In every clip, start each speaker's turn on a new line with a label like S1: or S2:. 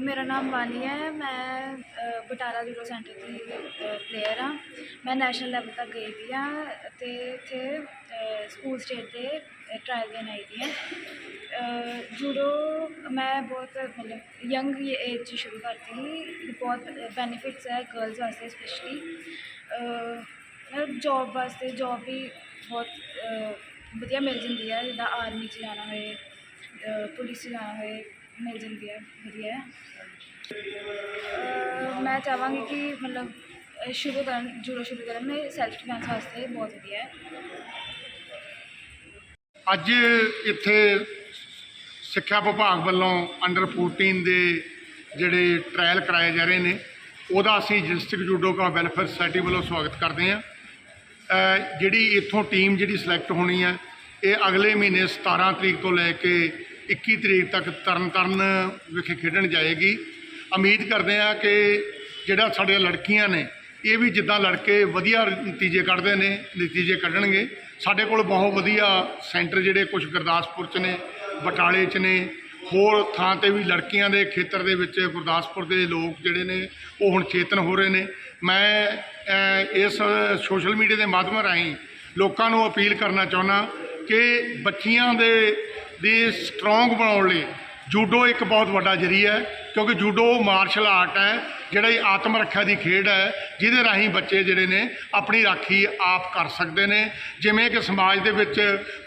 S1: ਮੇਰਾ ਨਾਮ ਵਾਨੀ ਹੈ। ਮੈਂ ਬਟਾਲਾ ਜੂਡੋ ਸੈਂਟਰ ਦੀ ਪਲੇਅਰ ਹਾਂ। ਮੈਂ ਨੈਸ਼ਨਲ ਲੈਵਲ ਤੱਕ ਗਈ ਦੀ ਹਾਂ ਅਤੇ ਇੱਥੇ ਸਕੂਲ ਸਟੇਟ ਦੇ ਟਰਾਇਲ ਦੇਣ ਆਈ ਦੀ ਹਾਂ। ਜੂਡੋ ਮੈਂ ਬਹੁਤ, ਮਤਲਬ ਯੰਗ ਏਜ 'ਚ ਸ਼ੁਰੂ ਕਰਤੀ ਸੀ। ਬਹੁਤ ਬੈਨੀਫਿਟਸ ਹੈ ਗਰਲਸ ਵਾਸਤੇ ਸਪੈਸ਼ਲੀ ਜੌਬ ਵਾਸਤੇ ਜੌਬ ਵੀ ਬਹੁਤ ਵਧੀਆ ਮਿਲ ਜਾਂਦੀ ਹੈ। ਜਿੱਦਾਂ ਆਰਮੀ 'ਚ ਜਾਣਾ ਹੋਏ ਪੁਲਿਸ 'ਚ ਜਾਣਾ ਹੋਏ। ਮਿਲ ਜਾਂਦੀ ਹੈ ਵਧੀਆ ਅ, ਮੈਂ ਚਾਹਾਂਗੀ ਕਿ ਮਤਲਬ ਸ਼ੁਰੂ ਕਰਨ ਜੂਡੋ ਸ਼ੁਰੂ ਕਰਨ ਲਈ ਸੈਲਫ ਡਿਫੈਂਸ ਵਾਸਤੇ ਬਹੁਤ ਵਧੀਆ ਹੈ।
S2: ਅੱਜ ਇੱਥੇ ਸਿੱਖਿਆ ਵਿਭਾਗ ਵੱਲੋਂ ਅੰਡਰ 14 ਦੇ ਜਿਹੜੇ ਟ੍ਰਾਇਲ ਕਰਾਏ ਜਾ ਰਹੇ ਨੇ ਉਹਦਾ ਅਸੀਂ ਡਿਸਟ੍ਰਿਕਟ ਜੂਡੋਕਾ ਵੈਲਫੇਅਰ ਸੁਸਾਇਟੀ ਵੱਲੋਂ ਸਵਾਗਤ ਕਰਦੇ ਹਾਂ। ਜਿਹੜੀ ਇੱਥੋਂ ਟੀਮ ਜਿਹੜੀ ਸਿਲੈਕਟ ਹੋਣੀ ਹੈ ਇਹ ਅਗਲੇ ਮਹੀਨੇ 17 ਤਰੀਕ ਤੋਂ ਲੈ ਕੇ 21 ਤਰੀਕ ਤੱਕ ਤਰਨਤਾਰਨ ਵਿਖੇ ਖੇਡਣ ਜਾਏਗੀ। ਉਮੀਦ ਕਰਦੇ ਹਾਂ ਕਿ ਜਿਹੜਾ ਸਾਡੇ ਲੜਕੀਆਂ ਨੇ, ਇਹ ਵੀ ਜਿੱਦਾਂ ਲੜਕੇ ਵਧੀਆ ਨਤੀਜੇ ਕੱਢਦੇ ਨੇ, ਨਤੀਜੇ ਕੱਢਣਗੇ। ਸਾਡੇ ਕੋਲ ਬਹੁਤ ਵਧੀਆ ਸੈਂਟਰ ਜਿਹੜੇ ਕੁਝ ਗੁਰਦਾਸਪੁਰ 'ਚ ਨੇ, ਬਟਾਲੇ 'ਚ ਨੇ, ਹੋਰ ਥਾਂ ਤੇ ਵੀ ਲੜਕੀਆਂ ਦੇ ਖੇਤਰ ਦੇ ਵਿੱਚ ਗੁਰਦਾਸਪੁਰ ਦੇ ਲੋਕ ਜਿਹੜੇ ਨੇ, ਉਹ ਹੁਣ ਚੇਤਨ ਹੋ ਰਹੇ ਨੇ। ਮੈਂ ਇਸ ਸੋਸ਼ਲ ਮੀਡੀਆ ਦੇ ਮਾਧਿਅਮ ਰਾਹੀਂ ਲੋਕਾਂ ਨੂੰ ਅਪੀਲ ਕਰਨਾ ਚਾਹੁੰਦਾ ਕਿ ਬੱਚੀਆਂ ਦੇ ਦੀ ਸਟਰੋਂਗ ਬਣਾਉਣ ਲਈ ਜੂਡੋ ਇੱਕ ਬਹੁਤ ਵੱਡਾ ਜਰੀਆ ਹੈ। ਕਿਉਂਕਿ ਜੂਡੋ ਮਾਰਸ਼ਲ ਆਰਟ ਹੈ, ਜਿਹੜਾ ਇਹ ਆਤਮ ਰੱਖਿਆ ਦੀ ਖੇਡ ਹੈ, ਜਿਹਦੇ ਰਾਹੀਂ ਬੱਚੇ ਜਿਹੜੇ ਨੇ ਆਪਣੀ ਰਾਖੀ ਆਪ ਕਰ ਸਕਦੇ ਨੇ। ਜਿਵੇਂ ਕਿ ਸਮਾਜ ਦੇ ਵਿੱਚ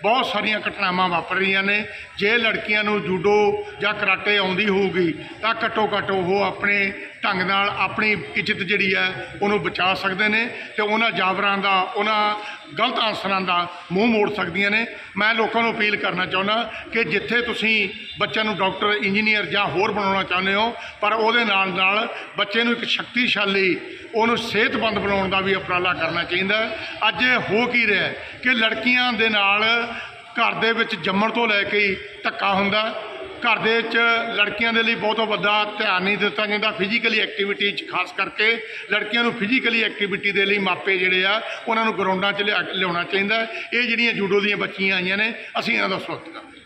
S2: ਬਹੁਤ ਸਾਰੀਆਂ ਘਟਨਾਵਾਂ ਵਾਪਰ ਰਹੀਆਂ ਨੇ, ਜੇ ਲੜਕੀਆਂ ਨੂੰ ਜੂਡੋ ਜਾਂ ਕਰਾਟੇ ਆਉਂਦੀ ਹੋਊਗੀ, ਤਾਂ ਘੱਟੋ ਘੱਟ ਉਹ ਆਪਣੇ ਢੰਗ ਨਾਲ ਆਪਣੀ ਇੱਜ਼ਤ ਜਿਹੜੀ ਹੈ, ਉਹਨੂੰ ਬਚਾ ਸਕਦੇ ਨੇ ਤੇ ਉਹਨਾਂ ਜਾਬਰਾਂ ਦਾ, ਉਹਨਾਂ ਗਲਤ ਆਸਰਾਂ ਦਾ ਮੂੰਹ ਮੋੜ ਸਕਦੀਆਂ ਨੇ। ਮੈਂ ਲੋਕਾਂ ਨੂੰ ਅਪੀਲ ਕਰਨਾ ਚਾਹੁੰਦਾ ਕਿ ਜਿੱਥੇ ਤੁਸੀਂ ਬੱਚਿਆਂ ਨੂੰ ਡਾਕਟਰ, ਇੰਜੀਨੀਅਰ ਜਾਂ ਹੋਰ ਬਣਾਉਣਾ ਚਾਹੁੰਦੇ ਹੋ ਪਰ ਉਹਦੇ ਨਾਲ ਨਾਲ ਬੱਚੇ ਨੂੰ ਇੱਕ ਸ਼ਕਤੀਸ਼ਾਲੀ, ਉਹਨੂੰ ਸਿਹਤਮੰਦ ਬਣਾਉਣ ਦਾ ਵੀ ਉਪਰਾਲਾ ਕਰਨਾ ਚਾਹੀਦਾ ਹੈ। ਅੱਜ ਹੋ ਕੀ ਰਿਹਾ ਕਿ ਲੜਕੀਆਂ ਦੇ ਨਾਲ ਘਰ ਦੇ ਵਿੱਚ ਜੰਮਣ ਤੋਂ ਲੈ ਕੇ ਹੀ ਧੱਕਾ ਹੁੰਦਾ ਘਰ ਦੇ ਵਿੱਚ ਲੜਕੀਆਂ ਦੇ ਲਈ ਬਹੁਤ ਵੱਡਾ ਧਿਆਨ ਨਹੀਂ ਦਿੱਤਾ ਜਾਂਦਾ ਫਿਜ਼ੀਕਲੀ ਐਕਟੀਵਿਟੀ 'ਚ ਖਾਸ ਕਰਕੇ ਲੜਕੀਆਂ ਨੂੰ ਫਿਜ਼ੀਕਲੀ ਐਕਟੀਵਿਟੀ ਦੇ ਲਈ ਮਾਪੇ ਜਿਹੜੇ ਆ, ਉਹਨਾਂ ਨੂੰ ਗਰਾਊਂਡਾਂ 'ਚ ਲਿਆ, ਲਿਆਉਣਾ ਚਾਹੀਦਾ ਹੈ। ਇਹ ਜਿਹੜੀਆਂ ਜੂਡੋ ਦੀਆਂ ਬੱਚੀਆਂ ਆਈਆਂ ਨੇ, ਅਸੀਂ ਇਹਨਾਂ ਦਾ ਸਵਾਗਤ ਕਰਦੇ